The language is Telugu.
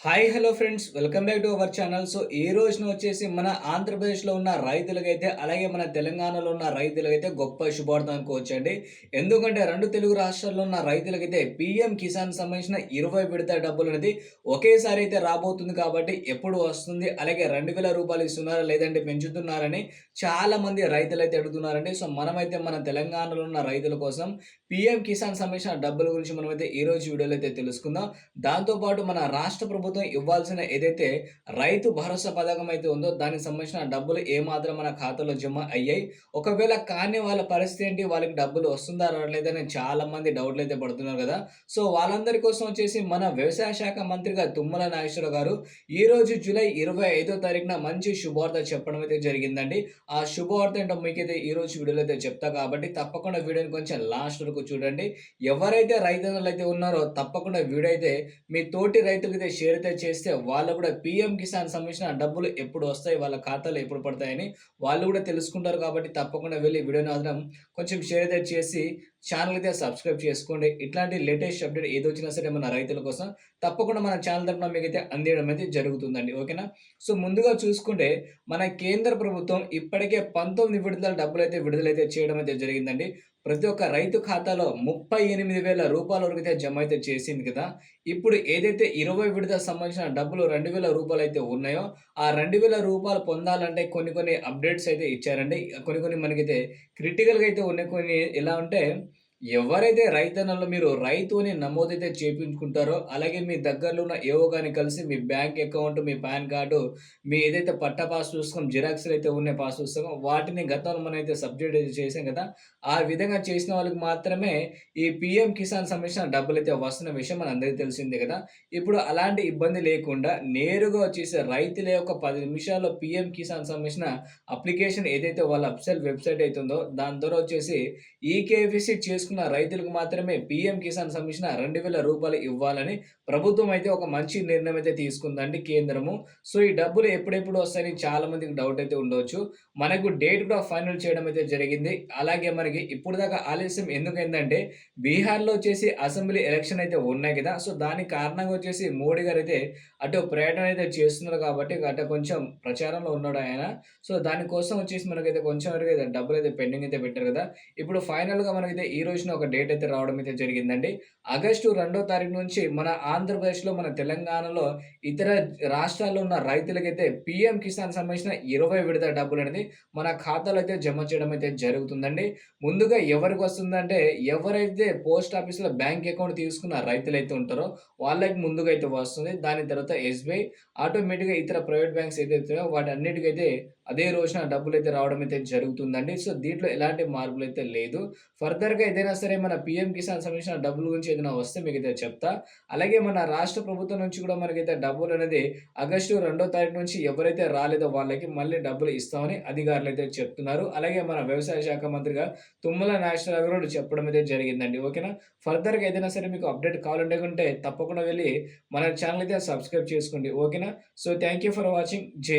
Hi hello friends welcome back to our channel so ఈ రోజున వచ్చేసి మన ఆంధ్రప్రదేశ్లో ఉన్న రైతులకైతే అలాగే మన తెలంగాణలో ఉన్న రైతులకైతే గొప్ప శుభార్థం అనుకోవచ్చండి ఎందుకంటే రెండు తెలుగు రాష్ట్రాల్లో ఉన్న రైతులకైతే పిఎం కిసాన్ సంబంధించిన ఇరవై విడత డబ్బులు అనేది ఒకేసారి అయితే రాబోతుంది కాబట్టి ఎప్పుడు వస్తుంది అలాగే రెండు వేల రూపాయలు ఇస్తున్నారా లేదంటే పెంచుతున్నారని చాలా మంది రైతులు అయితే అడుగుతున్నారండి. సో మనమైతే మన తెలంగాణలో ఉన్న రైతుల కోసం పిఎం కిసాన్ సంబంధించిన డబ్బుల గురించి మనమైతే ఈ రోజు వీడియోలో అయితే తెలుసుకుందాం. దాంతోపాటు మన రాష్ట్ర ప్రభుత్వం ప్రభుత్వం ఇవ్వాల్సిన ఏదైతే రైతు భరోసా పథకం అయితే ఉందో దానికి సంబంధించిన డబ్బులు ఏమాత్రం మన ఖాతాలో జమ అయ్యాయి. ఒకవేళ కానీ వాళ్ళ పరిస్థితి ఏంటి? వాళ్ళకి డబ్బులు వస్తుందా రావట్లేదని చాలా మంది డౌట్లు అయితే పడుతున్నారు కదా. సో వాళ్ళందరి కోసం వచ్చేసి మన వ్యవసాయ శాఖ మంత్రిగా తుమ్మల నాగేశ్వర గారు ఈ రోజు జూలై ఇరవై ఐదో తారీఖున మంచి శుభవార్త చెప్పడం అయితే జరిగిందండి. ఆ శుభవార్త ఏంటో మీకైతే ఈ రోజు వీడియోలో అయితే చెప్తా కాబట్టి తప్పకుండా వీడియోని కొంచెం లాస్ట్ వరకు చూడండి. ఎవరైతే రైతన్నలు అయితే ఉన్నారో తప్పకుండా వీడియో అయితే మీ తోటి రైతులకైతే షేర్ ఏదైతే చేస్తే వాళ్ళు కూడా పిఎం కిసాన్ సంబంధించిన డబ్బులు ఎప్పుడు వస్తాయి వాళ్ళ ఖాతాలో ఎప్పుడు పడతాయని వాళ్ళు కూడా తెలుసుకుంటారు కాబట్టి తప్పకుండా వెళ్ళి వీడియోని మాత్రం కొంచెం షేర్ అయితే చేసి ఛానల్ అయితే సబ్స్క్రైబ్ చేసుకోండి. ఇట్లాంటి లేటెస్ట్ అప్డేట్ ఏదో వచ్చినా సరే మన రైతుల కోసం తప్పకుండా మన ఛానల్ తరఫున మీకు అయితే అందేయడం అయితే జరుగుతుందండి. ఓకేనా? సో ముందుగా చూసుకుంటే మన కేంద్ర ప్రభుత్వం ఇప్పటికే పంతొమ్మిది విడుదల డబ్బులు అయితే విడుదలైతే చేయడం అయితే జరిగిందండి. ప్రతి ఒక్క రైతు ఖాతాలో ముప్పై ఎనిమిది వేల రూపాయల వరకు అయితే జమ అయితే చేసింది కదా. ఇప్పుడు ఏదైతే ఇరవై విడత సంబంధించిన డబ్బులు రెండు వేల రూపాయలు అయితే ఉన్నాయో ఆ రెండు వేల రూపాయలు పొందాలంటే కొన్ని కొన్ని అప్డేట్స్ అయితే ఇచ్చారండి. కొన్ని కొన్ని మనకైతే క్రిటికల్గా అయితే ఉన్నాయి. కొన్ని ఎలా ఉంటే ఎవరైతే రైతన్నలో మీరు రైతు అని నమోదైతే చేయించుకుంటారో అలాగే మీ దగ్గరలో ఉన్న ఏవో కానీ కలిసి మీ బ్యాంక్ అకౌంట్ మీ పాన్ కార్డు మీ ఏదైతే పట్ట పాస్ పుస్తకం జిరాక్స్లు అయితే ఉన్నాయి పాస్ పుస్తకం వాటిని గతంలో మనం అయితే సబ్జెక్ట్ అయితే చేసాం కదా ఆ విధంగా చేసిన వాళ్ళకి మాత్రమే ఈ పిఎం కిసాన్ సంబంధించిన డబ్బులు అయితే వస్తున్న విషయం మన అందరికీ తెలిసిందే కదా. ఇప్పుడు అలాంటి ఇబ్బంది లేకుండా నేరుగా వచ్చేసి రైతుల యొక్క పది నిమిషాల్లో పిఎం కిసాన్ సంబంధించిన అప్లికేషన్ ఏదైతే వాళ్ళ అప్సెల్ వెబ్సైట్ అవుతుందో దాని ద్వారా వచ్చేసి ఈకేఎఫ్సి చేసుకు చేసుకున్న రైతులకు మాత్రమే పీఎం కిసాన్ సంబంధించిన రెండు వేల రూపాయలు ఇవ్వాలని ప్రభుత్వం అయితే ఒక మంచి నిర్ణయం అయితే తీసుకుందండి కేంద్రము. సో ఈ డబ్బులు ఎప్పుడెప్పుడు వస్తాయని చాలా మందికి డౌట్ అయితే ఉండవచ్చు మనకు డేట్ కూడా ఫైనల్ చేయడం అయితే జరిగింది. అలాగే మనకి ఇప్పుడు దాకా ఆలస్యం ఎందుకైందంటే బీహార్లో వచ్చేసి అసెంబ్లీ ఎలక్షన్ అయితే ఉన్నాయి కదా. సో దానికి కారణంగా వచ్చేసి మోడీ గారు అయితే అటు పర్యటన అయితే చేస్తున్నారు కాబట్టి అటు కొంచెం ప్రచారంలో ఉన్నాడు ఆయన. సో దానికోసం వచ్చేసి మనకైతే కొంచెం వరకు అయితే డబ్బులు అయితే పెండింగ్ అయితే పెట్టారు కదా. ఇప్పుడు ఫైనల్గా మనకైతే ఈ రోజు రోజున ఒక డేట్ అయితే రావడం అయితే జరిగిందండి. ఆగస్టు రెండో తారీఖు నుంచి మన ఆంధ్రప్రదేశ్లో మన తెలంగాణలో ఇతర రాష్ట్రాల్లో ఉన్న రైతులకైతే పిఎం కిసాన్ సంబంధించిన ఇరవై విడత డబ్బులు అనేది మన ఖాతాలో అయితే జమ చేయడం అయితే జరుగుతుందండి. ముందుగా ఎవరికి వస్తుందంటే ఎవరైతే పోస్ట్ ఆఫీస్లో బ్యాంక్ అకౌంట్ తీసుకున్న రైతులు అయితే ఉంటారో వాళ్ళకి ముందుగా అయితే వస్తుంది. దాని తర్వాత ఎస్బీఐ ఆటోమేటిక్గా ఇతర ప్రైవేట్ బ్యాంక్స్ ఏదైతే వాటి అన్నిటికైతే అదే రోజున డబ్బులు అయితే రావడం అయితే జరుగుతుందండి. సో దీంట్లో ఎలాంటి మార్పులు అయితే లేదు. ఫర్దర్గా ఏదైనా సరే మన పిఎం కిసాన్ సంబంధించిన డబ్బుల గురించి ఏదైనా వస్తే మీకు అయితే చెప్తా. అలాగే మన రాష్ట్ర ప్రభుత్వం నుంచి కూడా మనకైతే డబ్బులు అనేది ఆగస్టు రెండో తారీఖు నుంచి ఎవరైతే రాలేదో వాళ్ళకి మళ్ళీ డబ్బులు ఇస్తామని అధికారులు అయితే చెప్తున్నారు. అలాగే మన వ్యవసాయ శాఖ మంత్రిగా తుమ్మల నాగేశ్వరరావు గారు చెప్పడం అయితే జరిగిందండి. ఓకేనా? ఫర్దర్గా ఏదైనా సరే మీకు అప్డేట్ కావాలంటే ఉంటే తప్పకుండా వెళ్ళి మన ఛానల్ అయితే సబ్స్క్రైబ్ చేసుకోండి. ఓకేనా? So thank you for watching. జై